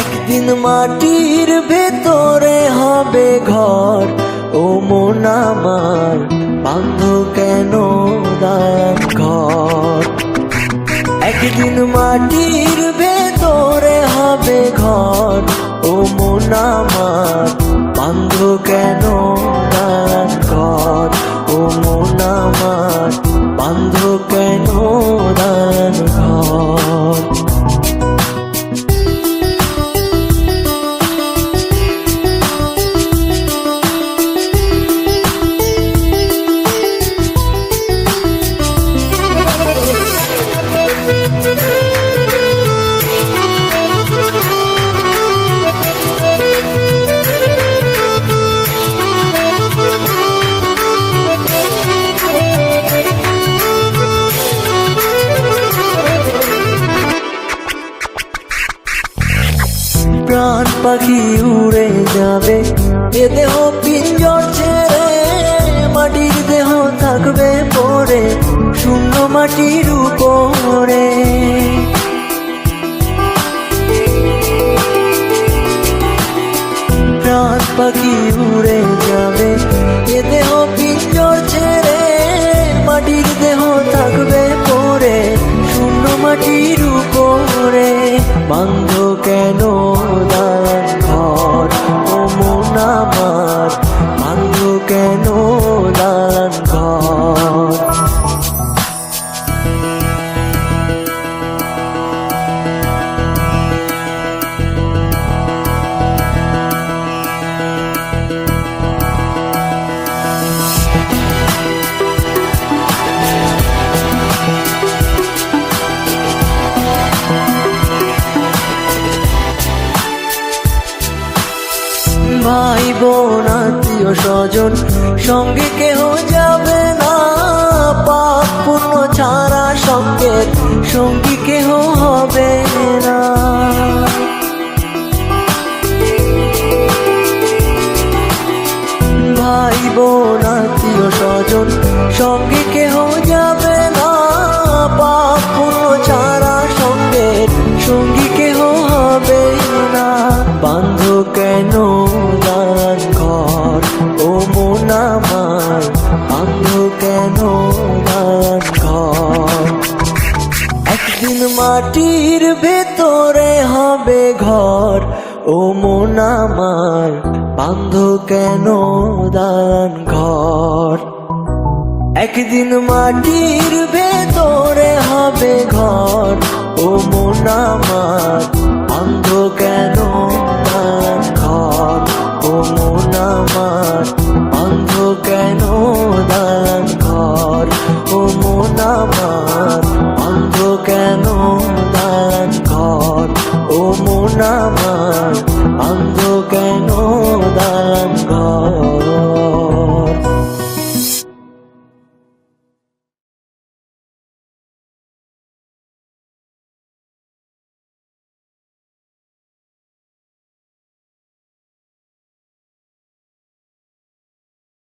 একদিন মাটির ভেতরে হবে ঘর। ও মন আমার বান্ধ কেন দান ঘর? একদিন মাটির ভেতরে হবে ঘর। ও মন আমার বান্ধ কেন দান ঘর? ও মন আমার বান্ধ কেন দান ঘর? পাখি উড়ে যাবে। এ দেহ পিঞ্জর ছেড়ে মাটির দেহ থাকবে পরে শূন্য মাটির উপরে। পাখি উড়ে যাবে। এ দেহ পিঞ্জর ছেড়ে মাটির দেহ থাকবে পরে শূন্য মাটির উপরে বান্ধ কেন ঘর ভাই বোন, আত্মীয় স্বজন, সঙ্গে কেহ যাবে না। পাপ পুণ্য ছাড়া সঙ্গে সঙ্গী কেহ হবে না। ভাই বোন, আত্মীয় স্বজন, সঙ্গে কেহ যাবে না। পাপ পুণ্য ছাড়া সঙ্গে সঙ্গী কেহ হবে না। বান্ধ কেন মাটির ভেতরে হবে ঘর। ও মন আমার বান্ধ কেন দান ঘর? একদিন মাটির ভেতরে হবে ঘর। ও মন আমার